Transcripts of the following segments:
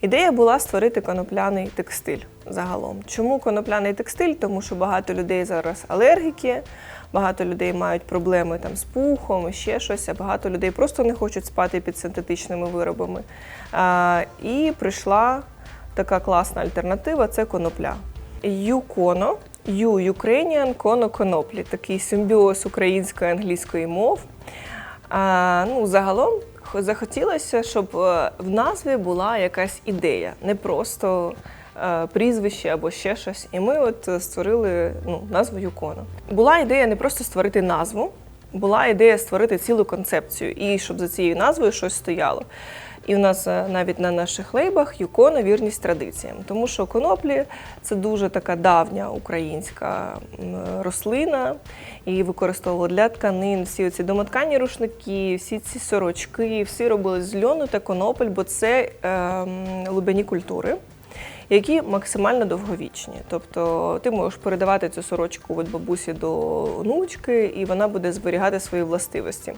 Ідея була створити конопляний текстиль загалом. Чому конопляний текстиль? Тому що багато людей зараз алергіки, багато людей мають проблеми там з пухом, ще щось, а багато людей просто не хочуть спати під синтетичними виробами. А, і прийшла така класна альтернатива це конопля. Юконо, Ю Ukrainian коно коноплі, такий симбіоз української англійської мов. А, ну, загалом захотілося, щоб е, в назві була якась ідея, не просто е, прізвище або ще щось. І ми от е, створили ну, назву Юкона. Була ідея не просто створити назву, була ідея створити цілу концепцію і щоб за цією назвою щось стояло. І у нас е, навіть на наших лейбах юкона вірність традиціям, тому що коноплі це дуже така давня українська рослина, її використовували для тканин, всі ці домоткані рушники, всі ці сорочки, всі робили з льону та конопель, бо це е, лубяні культури. Які максимально довговічні, тобто ти можеш передавати цю сорочку від бабусі до онучки, і вона буде зберігати свої властивості.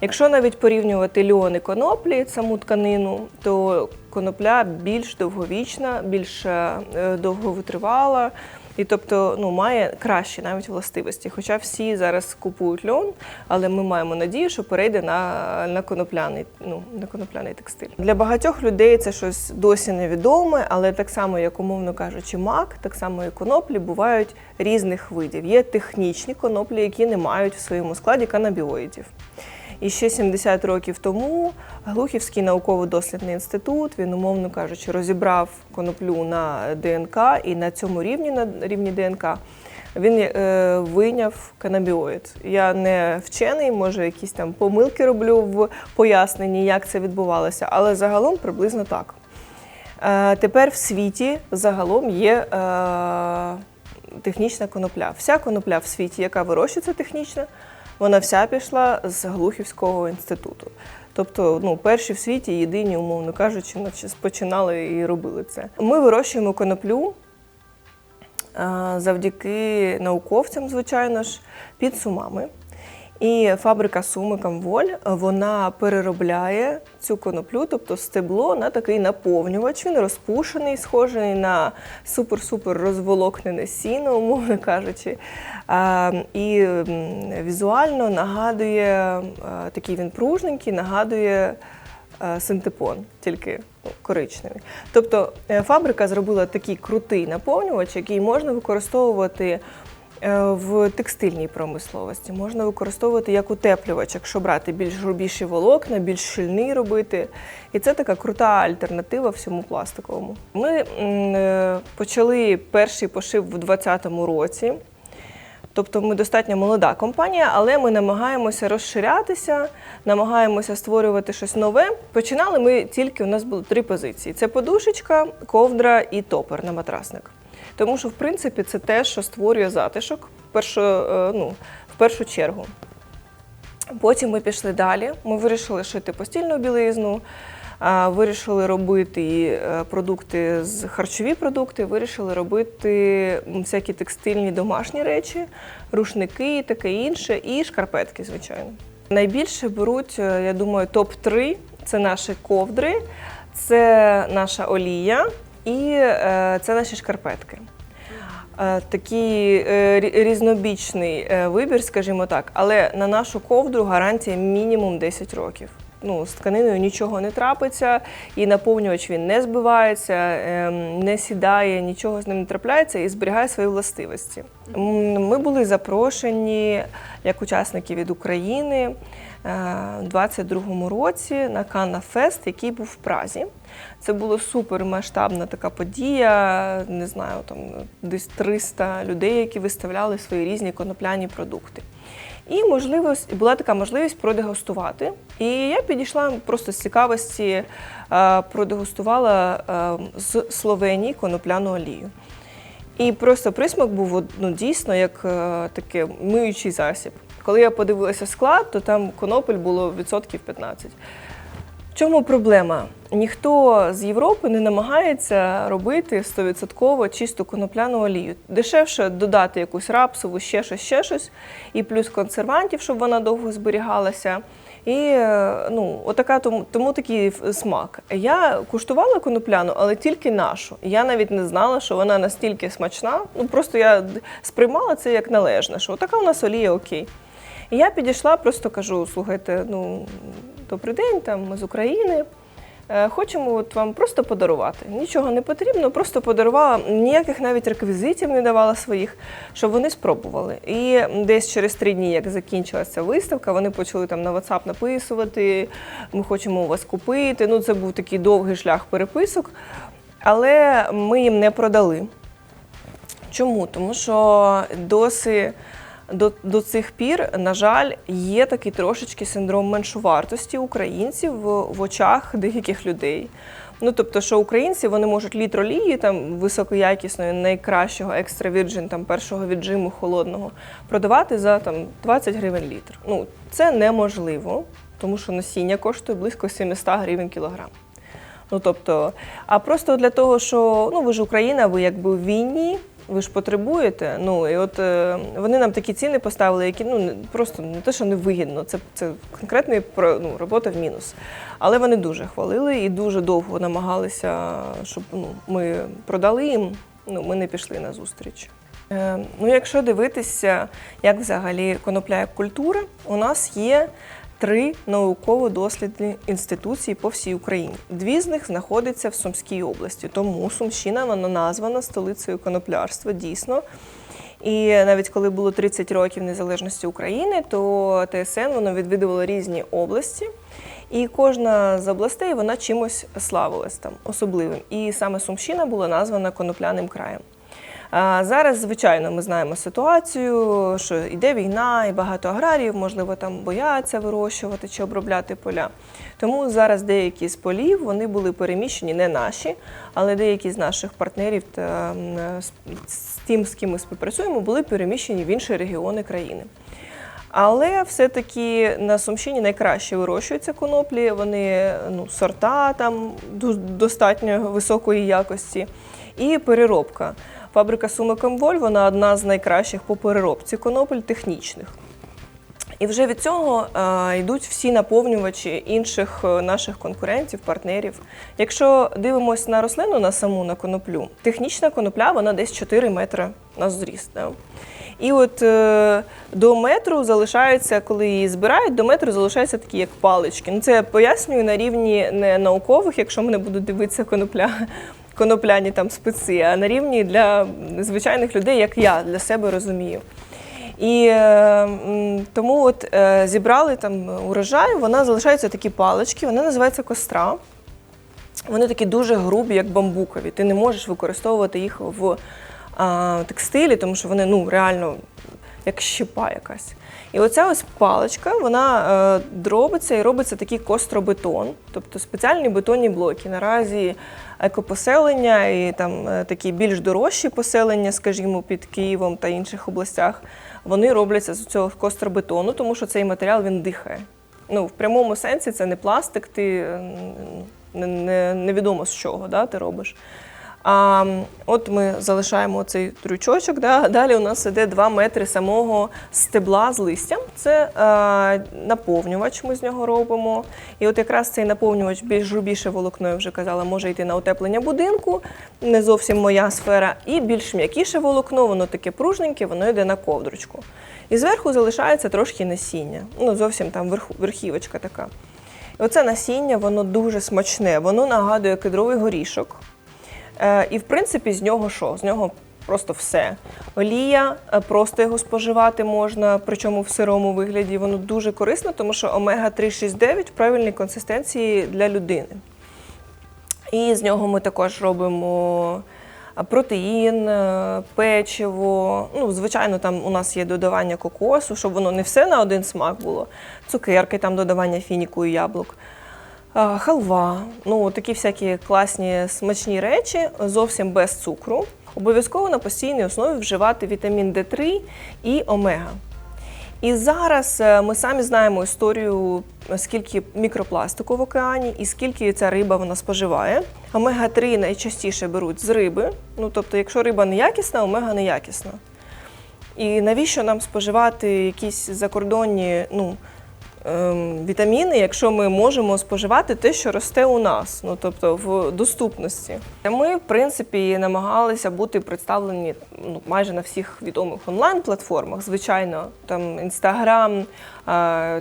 Якщо навіть порівнювати льон і коноплі, саму тканину, то конопля більш довговічна, більш е, довговитривала, і тобто ну, має кращі навіть властивості. Хоча всі зараз купують льон, але ми маємо надію, що перейде на, на, конопляний, ну, на конопляний текстиль. Для багатьох людей це щось досі невідоме, але так само, як умовно кажучи, мак, так само і коноплі бувають різних видів. Є технічні коноплі, які не мають в своєму складі канабіоїдів. І ще 70 років тому Глухівський науково-дослідний інститут, він, умовно кажучи, розібрав коноплю на ДНК, і на цьому рівні, на рівні ДНК, він е, вийняв канабіоїд. Я не вчений, може, якісь там помилки роблю в поясненні, як це відбувалося, але загалом приблизно так. Е, тепер в світі загалом є е, технічна конопля. Вся конопля в світі, яка вирощується технічно, вона вся пішла з Глухівського інституту. Тобто, ну, перші в світі, єдині, умовно кажучи, починали і робили це. Ми вирощуємо коноплю завдяки науковцям, звичайно ж, під сумами. І фабрика Суми Камволь вона переробляє цю коноплю, тобто стебло, на такий наповнювач. Він розпушений, схожий на супер-супер розволокнене сіно, умовно кажучи. І візуально нагадує е, такий він пружненький, нагадує е, синтепон, тільки ну, коричневий. Тобто е, фабрика зробила такий крутий наповнювач, який можна використовувати е, в текстильній промисловості. Можна використовувати як утеплювач, якщо брати більш грубіші волокна, більш щільний робити. І це така крута альтернатива всьому пластиковому. Ми е, почали перший пошив у 2020 році. Тобто ми достатньо молода компанія, але ми намагаємося розширятися, намагаємося створювати щось нове. Починали ми тільки у нас було три позиції: це подушечка, ковдра і топер на матрасник. Тому що, в принципі, це те, що створює затишок першу, е, ну, в першу чергу. Потім ми пішли далі. Ми вирішили шити постільну білизну, вирішили робити е, продукти з харчові продукти, вирішили робити всякі текстильні домашні речі, рушники і таке інше, і шкарпетки, звичайно. Найбільше беруть, е, я думаю, топ-3 це наші ковдри, це наша олія і е, це наші шкарпетки. Е, Такий е, різнобічний е, вибір, скажімо так, але на нашу ковдру гарантія мінімум 10 років. Ну, з тканиною нічого не трапиться, і наповнювач він не збивається, ем, не сідає, нічого з ним не трапляється і зберігає свої властивості. Ми були запрошені як учасники від України е, у 22-му році на Канна Фест, який був в Празі. Це була супермасштабна така подія. Не знаю, там десь 300 людей, які виставляли свої різні конопляні продукти. І можливість була така можливість продегустувати. І я підійшла просто з цікавості, е, продегустувала е, з Словенії конопляну олію. І просто присмак був ну, дійсно як е, таке миючий засіб. Коли я подивилася склад, то там конопель було відсотків 15. Чому проблема? Ніхто з Європи не намагається робити 100% чисту конопляну олію. Дешевше додати якусь рапсову, ще щось, ще щось, і плюс консервантів, щоб вона довго зберігалася. І е, ну, отака тому, тому такий смак. Я куштувала конопляну, але тільки нашу. Я навіть не знала, що вона настільки смачна. Ну просто я сприймала це як належне, що така у нас олія окей. І я підійшла, просто кажу: слухайте, ну добрий день, там ми з України. Е, Хочемо от вам просто подарувати. Нічого не потрібно, просто подарувала. Ніяких навіть реквізитів не давала своїх, щоб вони спробували. І десь через три дні, як закінчилася виставка, вони почали там на WhatsApp написувати. Ми хочемо у вас купити. Ну, це був такий довгий шлях переписок, але ми їм не продали. Чому? Тому що досі до, до цих пір, на жаль, є такий трошечки синдром меншовартості українців в, в очах деяких людей. Ну, тобто, що українці вони можуть літр олії там високоякісної, найкращого екстра virgin, там першого віджиму холодного продавати за там 20 гривень літр. Ну це неможливо, тому що насіння коштує близько 700 гривень кілограм. Ну тобто, а просто для того, що ну ви ж Україна, ви якби в війні, ви ж потребуєте. Ну і от е, вони нам такі ціни поставили, які ну просто не те, що не вигідно, це, це конкретний про- ну, робота в мінус. Але вони дуже хвалили і дуже довго намагалися, щоб ну, ми продали їм. Ну, ми не пішли на зустріч. Е, ну, якщо дивитися, як взагалі конопля як культура, у нас є три науково-дослідні інституції по всій Україні. Дві з них знаходяться в Сумській області, тому Сумщина вона названа столицею коноплярства дійсно. І навіть коли було 30 років незалежності України, то ТСН воно відвідувало різні області. І кожна з областей вона чимось славилась там особливим. І саме Сумщина була названа конопляним краєм. Зараз, звичайно, ми знаємо ситуацію, що йде війна, і багато аграріїв, можливо, там бояться вирощувати чи обробляти поля. Тому зараз деякі з полів вони були переміщені, не наші, але деякі з наших партнерів та з тим, з ким ми співпрацюємо, були переміщені в інші регіони країни. Але все-таки на Сумщині найкраще вирощуються коноплі. Вони ну, сорта там достатньо високої якості. І переробка. Фабрика Сумикомволь вона одна з найкращих по переробці конопель технічних. І вже від цього е, йдуть всі наповнювачі інших е, наших конкурентів, партнерів. Якщо дивимося на рослину на саму на коноплю, технічна конопля вона десь 4 метри на зріст. Да? І от е, до метру залишаються, коли її збирають, до метру залишаються такі, як палички. Ну, це я пояснюю на рівні не наукових, якщо мене будуть дивитися конопля, конопляні там спеці, а на рівні для звичайних людей, як я для себе розумію. І е, тому от е, зібрали там урожай, вона залишаються такі палички, вони називаються костра. Вони такі дуже грубі, як бамбукові. Ти не можеш використовувати їх в а, текстилі, тому що вони ну, реально як щепа якась. І оця ось паличка, вона е, дробиться і робиться такий костробетон, тобто спеціальні бетонні блоки. Наразі екопоселення і там е, такі більш дорожчі поселення, скажімо, під Києвом та інших областях, вони робляться з цього костробетону, тому що цей матеріал він дихає. Ну, в прямому сенсі це не пластик, ти е, не, не, невідомо з чого да, ти робиш. А от ми залишаємо цей трючочок. Да? Далі у нас іде 2 метри самого стебла з листям. Це е, наповнювач, ми з нього робимо. І от якраз цей наповнювач більш грубіше волокно, я вже казала, може йти на утеплення будинку, не зовсім моя сфера. І більш м'якіше волокно, воно таке пружненьке, воно йде на ковдрочку. І зверху залишається трошки насіння. Ну, зовсім там верху, верхівочка така. І оце насіння, воно дуже смачне, воно нагадує кедровий горішок. Е, і в принципі з нього що? З нього просто все. Олія, е, просто його споживати можна, причому в сирому вигляді. Воно дуже корисно, тому що омега-369 в правильній консистенції для людини. І з нього ми також робимо протеїн, е, печиво. Ну, звичайно, там у нас є додавання кокосу, щоб воно не все на один смак було. Цукерки, там додавання фініку і яблук. Халва, ну такі всякі класні смачні речі, зовсім без цукру. Обов'язково на постійній основі вживати вітамін Д3 і омега. І зараз е, ми самі знаємо історію, скільки мікропластику в океані і скільки ця риба вона споживає. Омега-3 найчастіше беруть з риби. Ну тобто, якщо риба неякісна, омега неякісна. І навіщо нам споживати якісь закордонні, ну вітаміни, якщо ми можемо споживати те, що росте у нас, ну тобто в доступності. Ми, в принципі, намагалися бути представлені ну, майже на всіх відомих онлайн-платформах. Звичайно, там Інстаграм,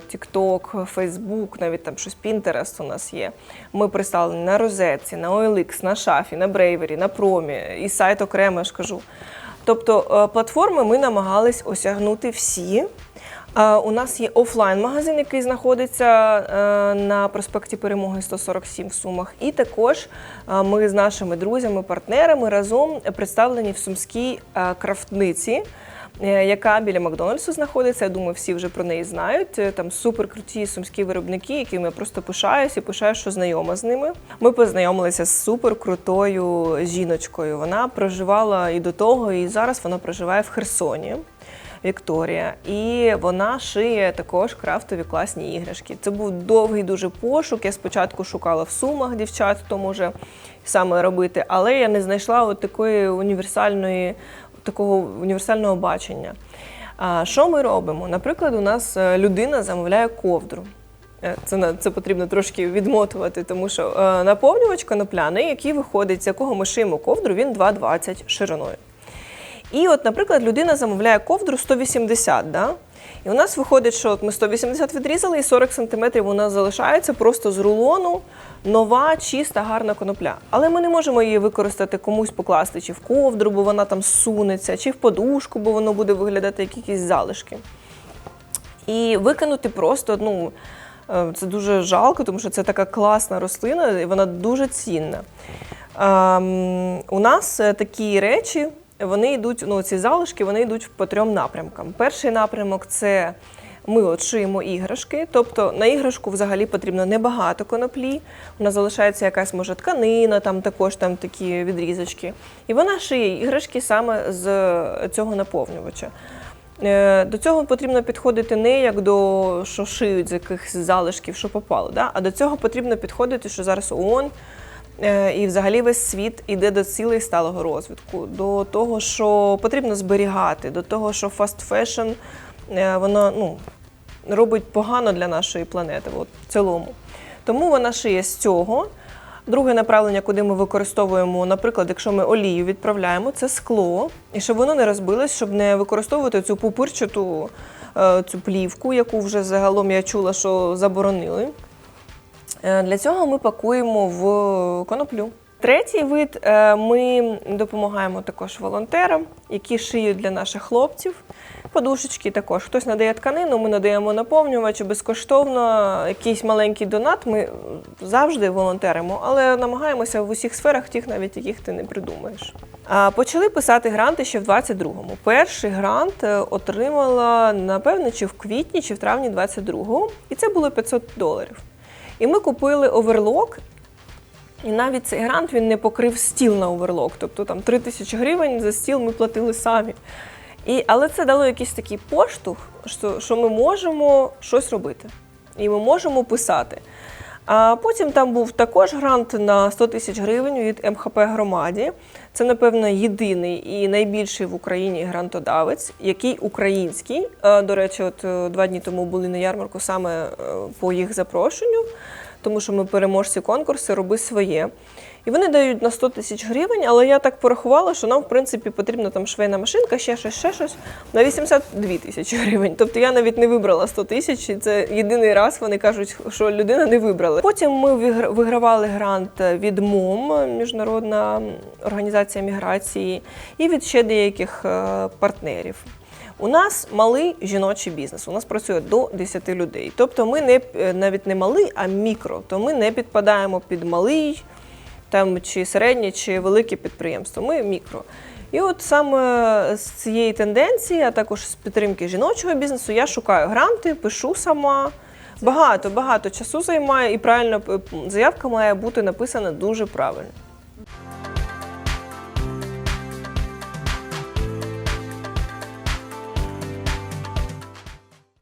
Тікток, Фейсбук, навіть там щось Pinterest у нас є. Ми представлені на Розетці, на OLX, на Шафі, на Брейвері, на Промі і сайт окремо я ж кажу. Тобто е, платформи ми намагались осягнути всі. У нас є офлайн-магазин, який знаходиться е, на проспекті Перемоги 147 в Сумах. І також е, ми з нашими друзями, партнерами разом представлені в Сумській е, крафтниці. Яка біля Макдональдсу знаходиться, я думаю, всі вже про неї знають. Там суперкруті сумські виробники, якими я просто пишаюся і пишаю, що знайома з ними. Ми познайомилися з суперкрутою жіночкою. Вона проживала і до того, і зараз вона проживає в Херсоні. Вікторія, і вона шиє також крафтові класні іграшки. Це був довгий дуже пошук. Я спочатку шукала в сумах дівчат, хто може саме робити, але я не знайшла от такої універсальної, такого універсального бачення. А, що ми робимо? Наприклад, у нас е, людина замовляє ковдру. Е, Це, це потрібно трошки відмотувати, тому що е, наповнювач конопляний, який виходить, з якого ми шиємо ковдру, він 2,20 шириною. І от, наприклад, людина замовляє ковдру 180, да? і у нас виходить, що от ми 180 відрізали, і 40 сантиметрів у нас залишається просто з рулону нова, чиста, гарна конопля. Але ми не можемо її використати комусь покласти чи в ковдру, бо вона там сунеться, чи в подушку, бо воно буде виглядати як якісь залишки. І викинути просто, ну, е, це дуже жалко, тому що це така класна рослина, і вона дуже цінна. Ем, у нас е, такі речі, вони йдуть, ну, ці залишки, вони йдуть по трьом напрямкам. Перший напрямок це ми от шиємо іграшки, тобто на іграшку взагалі потрібно небагато коноплі. Нас залишається якась може тканина, там також там такі відрізочки. І вона шиє іграшки саме з цього наповнювача. Е, До цього потрібно підходити не як до що шиють з якихось залишків, що попало, да? а до цього потрібно підходити, що зараз ООН і взагалі весь світ іде до цілей сталого розвитку, до того, що потрібно зберігати, до того, що фаст фешн е, воно ну, робить погано для нашої планети от, в цілому. Тому вона шиє з цього. Друге направлення, куди ми використовуємо, наприклад, якщо ми олію відправляємо, це скло, і щоб воно не розбилось, щоб не використовувати цю пупирчату е, цю плівку, яку вже загалом я чула, що заборонили. Е, Для цього ми пакуємо в коноплю. Третій вид е, ми допомагаємо також волонтерам, які шиють для наших хлопців. Подушечки також. Хтось надає тканину, ми надаємо наповнювач безкоштовно. Якийсь маленький донат. Ми завжди волонтеримо, але намагаємося в усіх сферах, тих навіть яких ти не придумаєш. Почали писати гранти ще в 22-му. Перший грант е, отримала, напевно, чи в квітні, чи в травні 22-го, і це було 500 доларів. І ми купили оверлок, і навіть цей грант він не покрив стіл на оверлок. Тобто там 3 тисячі гривень за стіл ми платили самі. І, але це дало якийсь такий поштовх, що, що ми можемо щось робити. І ми можемо писати. А потім там був також грант на 100 тисяч гривень від МХП громаді. Це, напевно, єдиний і найбільший в Україні грантодавець, який український. Е, До речі, от е, два дні тому були на ярмарку саме е, по їх запрошенню, тому що ми переможці конкурсу, роби своє. І вони дають на 100 тисяч гривень, але я так порахувала, що нам, в принципі, потрібна там швейна машинка, ще щось, ще щось на 82 тисячі гривень. Тобто я навіть не вибрала 100 тисяч, і це єдиний раз вони кажуть, що людина не вибрала. Потім ми вигравали грант від МОМ, Міжнародна організація міграції, і від ще деяких е, партнерів. У нас малий жіночий бізнес. У нас працює до 10 людей. Тобто ми не е, навіть не малий, а мікро. То ми не підпадаємо під малий там чи середнє, чи велике підприємство. Ми мікро. І от саме з цієї тенденції, а також з підтримки жіночого бізнесу, я шукаю гранти, пишу сама. Багато, багато часу займає, і правильно е, заявка має бути написана дуже правильно.